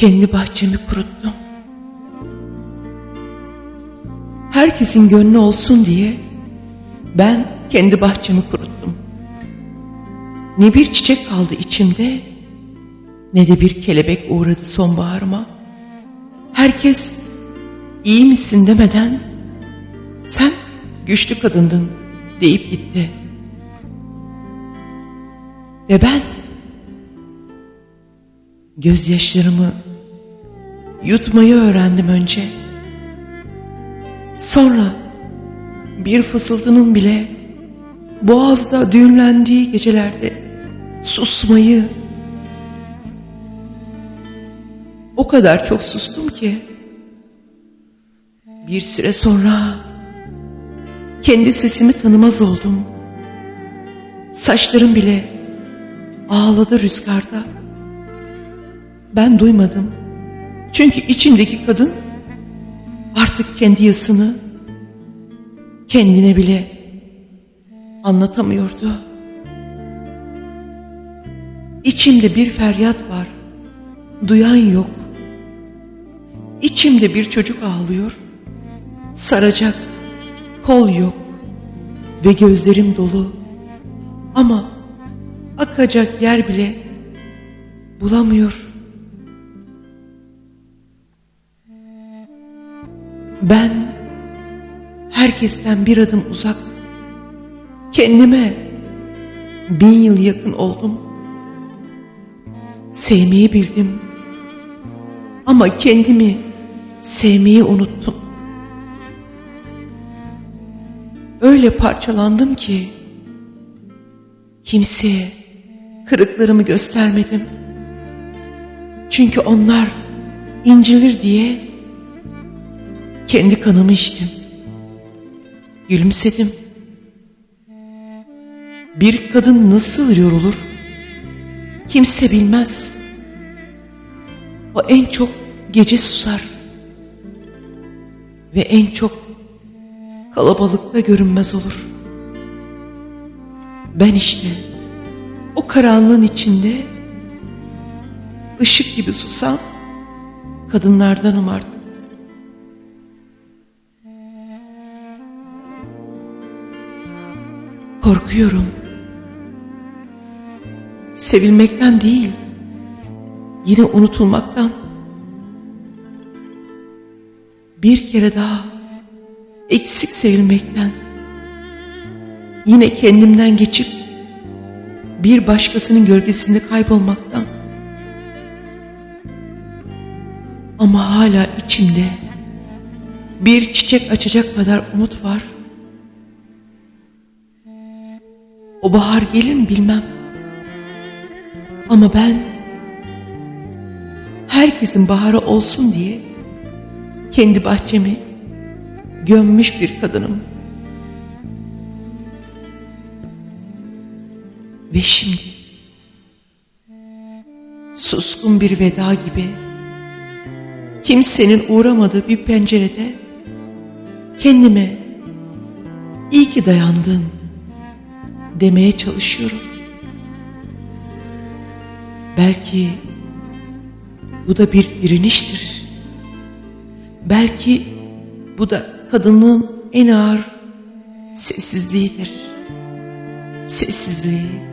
Kendi bahçemi kuruttum. Herkesin gönlü olsun diye ben kendi bahçemi kuruttum. Ne bir çiçek kaldı içimde ne de bir kelebek uğradı sonbaharıma. Herkes iyi misin demeden sen güçlü kadındın deyip gitti. Ve ben gözyaşlarımı yutmayı öğrendim önce. Sonra bir fısıltının bile boğazda düğümlendiği gecelerde susmayı o kadar çok sustum ki bir süre sonra kendi sesimi tanımaz oldum. Saçlarım bile ağladı rüzgarda. Ben duymadım. Çünkü içimdeki kadın artık kendi yasını kendine bile anlatamıyordu. İçimde bir feryat var. Duyan yok. İçimde bir çocuk ağlıyor. Saracak kol yok ve gözlerim dolu. Ama akacak yer bile bulamıyor. Ben herkesten bir adım uzak, kendime bin yıl yakın oldum. Sevmeyi bildim ama kendimi sevmeyi unuttum. Öyle parçalandım ki kimseye kırıklarımı göstermedim. Çünkü onlar incilir diye kendi kanımı içtim. Gülümsedim. Bir kadın nasıl yorulur? Kimse bilmez. O en çok gece susar. Ve en çok kalabalıkta görünmez olur. Ben işte o karanlığın içinde ışık gibi susan kadınlardanım artık. Korkuyorum. Sevilmekten değil, yine unutulmaktan. Bir kere daha eksik sevilmekten. Yine kendimden geçip bir başkasının gölgesinde kaybolmaktan. Ama hala içimde bir çiçek açacak kadar umut var. O bahar gelir mi bilmem. Ama ben herkesin baharı olsun diye kendi bahçemi gömmüş bir kadınım. Ve şimdi suskun bir veda gibi kimsenin uğramadığı bir pencerede kendime iyi ki dayandın demeye çalışıyorum. Belki bu da bir direniştir. Belki bu da kadının en ağır sessizliğidir. Sessizliği.